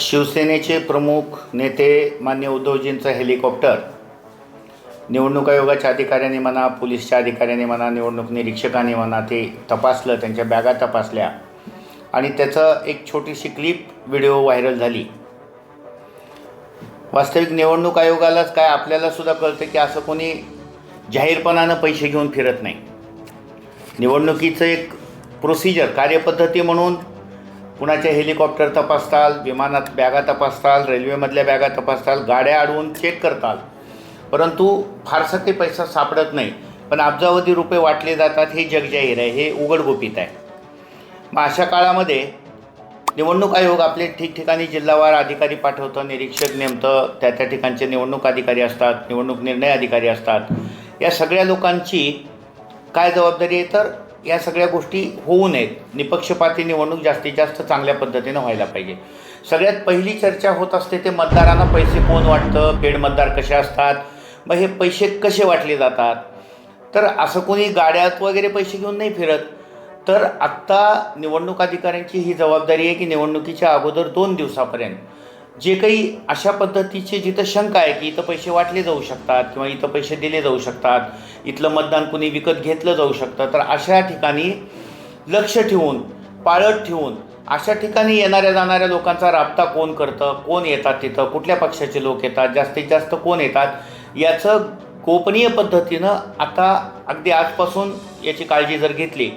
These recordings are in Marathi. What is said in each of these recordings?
शिवसेनेचे प्रमुख नेते मान्य उद्धवजींचं हेलिकॉप्टर. निवडणूक आयोगाच्या अधिकाऱ्यांनी म्हणा पोलीसच्या अधिकाऱ्यांनी म्हणा निवडणूक निरीक्षकांनी म्हणा ते तपासलं त्यांच्या बॅगा तपासल्या. आणि त्याचं एक छोटीशी क्लिप व्हिडिओ व्हायरल झाली. वास्तविक निवडणूक आयोगालाच काय आपल्याला सुद्धा कळतं की असं कोणी जाहीरपणानं पैसे घेऊन फिरत नाही. निवडणुकीचं एक प्रोसिजर कार्यपद्धती म्हणून कुणाचे हेलिकॉप्टर तपासताल विमानात बॅगा तपासताल रेल्वेमधल्या बॅगा तपासताल गाड्या अडवून चेक करताल. परंतु फारसा ते पैसा सापडत नाही. पण अब्जावधी रुपये वाटले जातात हे जगजाहीर आहे हे उघडगोपीत आहे. मग अशा काळामध्ये निवडणूक आयोग आपले ठिकठिकाणी जिल्हावार अधिकारी पाठवतं निरीक्षक नेमतं त्या त्या ठिकाणचे निवडणूक अधिकारी असतात निवडणूक निर्णय अधिकारी असतात. या सगळ्या लोकांची काय जबाबदारी आहे तर या सगळ्या गोष्टी होऊ नयेत. निपक्षपाती निवडणूक जास्तीत जास्त चांगल्या पद्धतीनं व्हायला पाहिजे. सगळ्यात पहिली चर्चा होत असते ते मतदारांना पैसे कोण वाटतं पेड मतदार कसे असतात मग हे पैसे कसे वाटले जातात? तर असं कोणी गाड्यात वगैरे पैसे घेऊन नाही फिरत. तर आत्ता निवडणूक अधिकाऱ्यांची ही जबाबदारी आहे की निवडणुकीच्या अगोदर दोन दिवसापर्यंत जे काही अशा पद्धतीचे जिथं शंका आहे की इथं पैसे वाटले जाऊ शकतात किंवा इथं पैसे दिले जाऊ शकतात इथलं मतदान कुणी विकत घेतलं जाऊ शकतं तर अशा ठिकाणी लक्ष ठेवून पाळत ठेवून अशा ठिकाणी येणाऱ्या जाणाऱ्या लोकांचा राबता कोण करतं कोण येतात तिथं कुठल्या पक्षाचे लोक येतात जास्तीत जास्त कोण येतात याचं गोपनीय पद्धतीनं आता अगदी आजपासून याची काळजी जर घेतली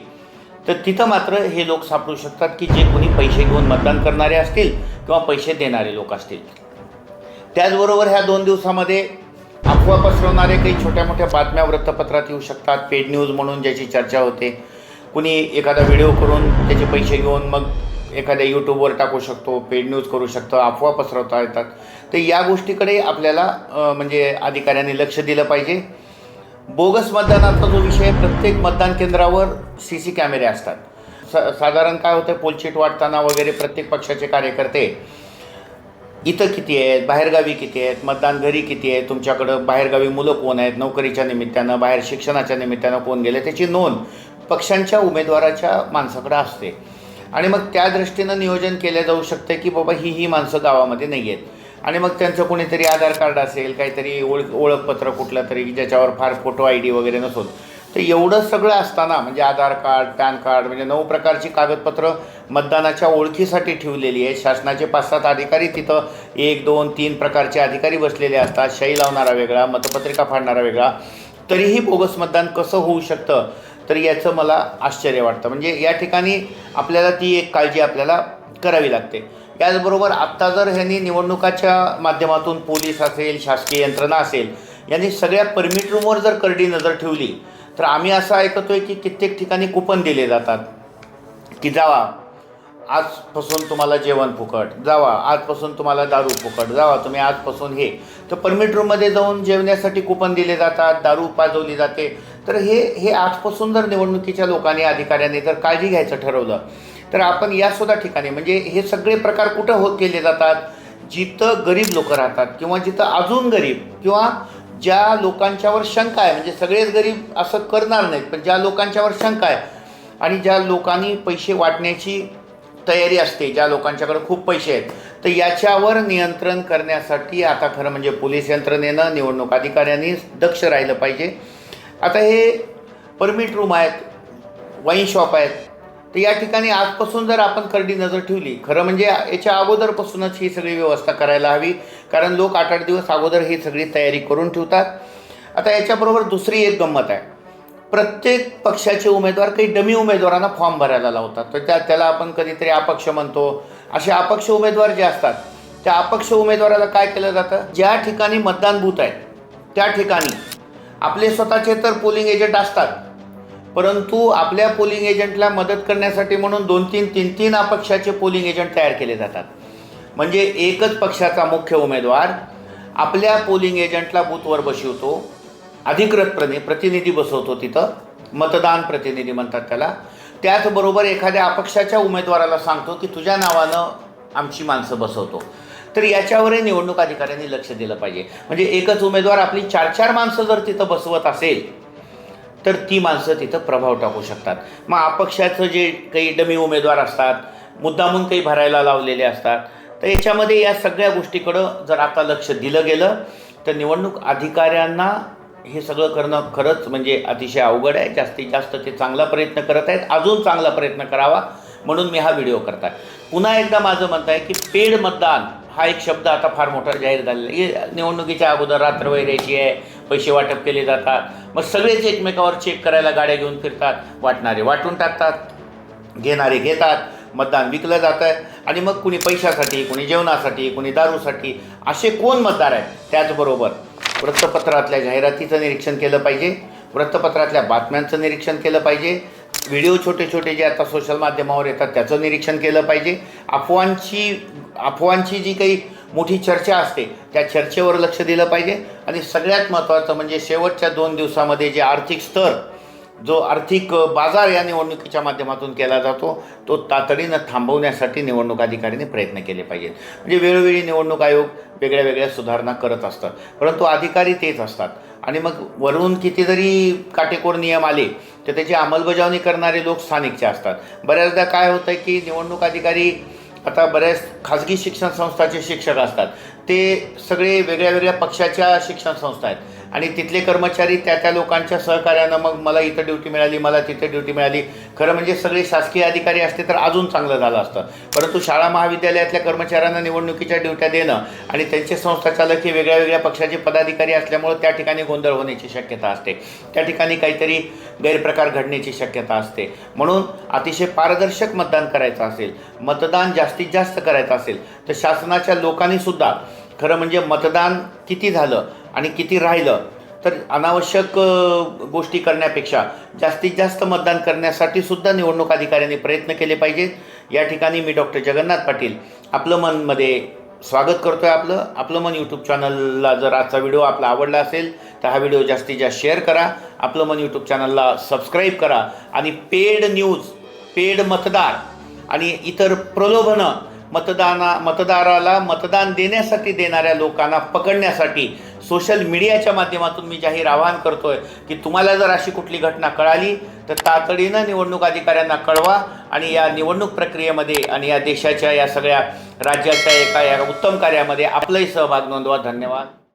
तर तिथं मात्र हे लोक सापडू शकतात की जे कोणी पैसे घेऊन मतदान करणारे असतील किंवा पैसे देणारे लोक असतील. त्याचबरोबर ह्या दोन दिवसामध्ये अफवा पसरवणारे काही छोट्या मोठ्या बातम्या वृत्तपत्रात येऊ शकतात पेड न्यूज म्हणून ज्याची चर्चा होते. कुणी एखादा व्हिडिओ करून त्याचे पैसे घेऊन मग एखाद्या यूट्यूबवर टाकू शकतो पेड न्यूज करू शकतो अफवा पसरवता येतात. तर या गोष्टीकडे आपल्याला म्हणजे अधिकाऱ्यांनी लक्ष दिलं पाहिजे. बोगस मतदानाचा जो विषय आहे, प्रत्येक मतदान केंद्रावर सी सी कॅमेरे असतात. स साधारण काय होतं पोलचीट वाटताना वगैरे प्रत्येक पक्षाचे कार्यकर्ते इथं किती आहेत बाहेरगावी किती आहेत मतदान घरी किती आहे तुमच्याकडं बाहेरगावी मुलं कोण आहेत नोकरीच्या निमित्तानं बाहेर शिक्षणाच्या निमित्तानं कोण गेले त्याची नोंद पक्षांच्या उमेदवाराच्या माणसाकडं असते. आणि मग त्या दृष्टीनं नियोजन केलं जाऊ शकतं की बाबा ही ही माणसं गावामध्ये नाही आहेत. आणि मग त्यांचं कोणीतरी आधार कार्ड असेल काहीतरी ओळख ओळखपत्र कुठलं तरी ज्याच्यावर फार फोटो आय डी वगैरे नसून तर एवढं सगळं असताना म्हणजे आधार कार्ड पॅन कार्ड म्हणजे नऊ प्रकारची कागदपत्रं मतदानाच्या ओळखीसाठी ठेवलेली आहे शासनाचे पाच सात अधिकारी तिथं एक दोन तीन प्रकारचे अधिकारी बसलेले असतात. शाई लावणारा वेगळा मतपत्रिका फाडणारा वेगळा. तरीही बोगस मतदान कसं होऊ शकतं? तर याचं मला आश्चर्य वाटतं. म्हणजे या ठिकाणी आपल्याला ती एक काळजी आपल्याला करावी लागते. याचबरोबर आत्ता जर ह्यांनी निवडणुकाच्या माध्यमातून पोलीस असेल शासकीय यंत्रणा असेल यांनी सगळ्या परमिट रूमवर जर करडी नजर ठेवली तर आम्ही असं ऐकतोय की कित्येक ठिकाणी कुपन दिले जातात की जावा आजपासून तुम्हाला जेवण फुकट जावा आजपासून तुम्हाला दारू फुकट जावा तुम्ही आजपासून हे. तर परमिट रूममध्ये जाऊन जेवण्यासाठी कुपन दिले जातात दारू पाजवली जाते. तर हे हे आजपासून जर निवडणुकीच्या लोकांनी अधिकाऱ्यांनी जर काळजी घ्यायचं ठरवलं तर आपण यासुद्धा ठिकाणी म्हणजे हे सगळे प्रकार कुठं होत केले जातात? जिथं गरीब लोक राहतात किंवा जिथं अजून गरीब किंवा ज्या लोकांच्यावर शंका आहे म्हणजे सगळेच गरीब असं करणार नाहीत पण ज्या लोकांच्यावर शंका आहे आणि ज्या लोकांनी पैसे वाटण्याची तयारी असते ज्या लोकांच्याकडे खूप पैसे आहेत तर याच्यावर नियंत्रण करण्यासाठी आता खरं म्हणजे पोलीस यंत्रणेनं निवडणूक अधिकाऱ्यांनी दक्ष राहिलं पाहिजे. आता हे परमिट रूम आहेत वाईन शॉप आहेत तर या ठिकाणी आजपासून जर आपण करडी नजर ठेवली खरं म्हणजे याच्या अगोदरपासूनच ही सगळी व्यवस्था करायला हवी. कारण लोक आठ आठ दिवस अगोदर ही सगळी तयारी करून ठेवतात. आता याच्याबरोबर दुसरी एक गंमत आहे. प्रत्येक पक्षाचे उमेदवार काही डमी उमेदवारांना फॉर्म भरायला लावतात. तर त्या त्याला आपण कधीतरी अपक्ष म्हणतो. असे अपक्ष उमेदवार जे असतात त्या अपक्ष उमेदवाराला काय केलं जातं? ज्या ठिकाणी मतदान बूथ आहेत त्या ठिकाणी आपले स्वतःचे तर पोलिंग एजंट असतात. परंतु आपल्या पोलिंग एजंटला मदत करण्यासाठी म्हणून दोन तीन तीन तीन अपक्षाचे पोलिंग एजंट तयार केले जातात. म्हणजे एकच पक्षाचा मुख्य उमेदवार आपल्या पोलिंग एजंटला बूथवर बसवतो. अधिकृतपणे प्रतिनिधी बसवतो तिथं. मतदान प्रतिनिधी म्हणतात त्याला. त्याचबरोबर एखाद्या अपक्षाच्या उमेदवाराला सांगतो की तुझ्या नावानं आमची माणसं बसवतो. तर याच्यावरही निवडणूक अधिकाऱ्यांनी लक्ष दिलं पाहिजे. म्हणजे एकच उमेदवार आपली चार चार माणसं जर तिथं बसवत असेल तर ती माणसं तिथं प्रभाव टाकू शकतात. मग अपक्षाचं जे काही डमी उमेदवार असतात मुद्दामून काही भरायला लावलेले असतात तर याच्यामध्ये या सगळ्या गोष्टीकडं जर आता लक्ष दिलं गेलं तर निवडणूक अधिकाऱ्यांना हे सगळं करणं खरंच म्हणजे अतिशय अवघड आहे. जास्तीत जास्त ते चांगला प्रयत्न करत आहेत. अजून चांगला प्रयत्न करावा म्हणून मी हा व्हिडिओ करत आहे पुन्हा एकदा माझं म्हणत आहे की पेड मतदान हा एक शब्द आता फार मोठा जाहीर झालेला आहे. निवडणुकीच्या अगोदर रात्र वैरायची आहे पैसे वाटप केले जातात. मग सगळेच एकमेकावर चेक करायला गाड्या घेऊन फिरतात. वाटणारे वाटून टाकतात. घेणारे घेतात. मतदान विकलं जातं आहे. आणि मग कुणी पैशासाठी कुणी जेवणासाठी कुणी दारूसाठी असे कोण मतदार आहेत? त्याचबरोबर वृत्तपत्रातल्या जाहिरातीचं निरीक्षण केलं पाहिजे. वृत्तपत्रातल्या बातम्यांचं निरीक्षण केलं पाहिजे. व्हिडिओ छोटे छोटे जे आता सोशल माध्यमावर येतात त्याचं निरीक्षण केलं पाहिजे. अफवांची अफवांची जी काही मोठी चर्चा असते त्या चर्चेवर लक्ष दिलं पाहिजे. आणि सगळ्यात महत्त्वाचं म्हणजे शेवटच्या दोन दिवसामध्ये जे आर्थिक स्तर जो आर्थिक बाजार या निवडणुकीच्या माध्यमातून केला जातो तो तातडीनं थांबवण्यासाठी निवडणूक अधिकाऱ्यांनी प्रयत्न केले पाहिजेत. म्हणजे वेळोवेळी निवडणूक आयोग वेगळ्या वेगळ्या सुधारणा करत असतात. परंतु अधिकारी तेच असतात. आणि मग वरून किती जरी काटेकोर नियम आले तर त्याची अंमलबजावणी करणारे लोक स्थानिकचे असतात. बऱ्याचदा काय होतं आहे की निवडणूक अधिकारी आता बऱ्याच खाजगी शिक्षण संस्थाचे शिक्षक असतात. ते सगळे वेगळ्या वेगळ्या पक्षाच्या शिक्षण संस्था आहेत. आणि तिथले कर्मचारी त्या त्या लोकांच्या सहकार्यानं मग मला इथं ड्युटी मिळाली मला तिथे ड्युटी मिळाली. खरं म्हणजे सगळे शासकीय अधिकारी असते तर अजून चांगलं झालं असतं. परंतु शाळा महाविद्यालयातल्या कर्मचाऱ्यांना निवडणुकीच्या ड्युट्या देणं आणि त्यांचे संस्थाचालक हे वेगळ्या वेगळ्या पक्षाचे पदाधिकारी असल्यामुळं त्या ठिकाणी गोंधळ होण्याची शक्यता असते. त्या ठिकाणी काहीतरी गैरप्रकार घडण्याची शक्यता असते. म्हणून अतिशय पारदर्शक मतदान करायचं असेल मतदान जास्तीत जास्त करायचं असेल तर शासनाच्या लोकांनीसुद्धा खरं म्हणजे मतदान किती झालं आणि किती राहिलं तर अनावश्यक गोष्टी करण्यापेक्षा जास्तीत जास्त मतदान करण्यासाठी सुद्धा निवडणूक अधिकाऱ्यांनी प्रयत्न केले पाहिजेत. या ठिकाणी मी डॉक्टर जगन्नाथ पाटील आपलं मनमध्ये स्वागत करतो आहे आपलं. आपलं मन यूट्यूब चॅनलला जर आजचा व्हिडिओ आपला आवडला असेल तर हा व्हिडिओ जास्तीत जास्त शेअर करा. आपलं मन यूट्यूब चॅनलला सबस्क्राईब करा. आणि पेड न्यूज पेड मतदार आणि इतर प्रलोभनं मतदाना मतदाराला मतदान देण्यासाठी देणाऱ्या लोकांना पकडण्यासाठी सोशल मीडियाच्या माध्यमातून मी जाहीर आवाहन करतो आहे की तुम्हाला जर अशी कुठली घटना कळाली तर तातडीनं निवडणूक अधिकाऱ्यांना कळवा आणि या निवडणूक प्रक्रियेमध्ये आणि या देशाच्या या सगळ्या राज्याच्या एका या उत्तम कार्यामध्ये आपलाही सहभाग नोंदवा. धन्यवाद.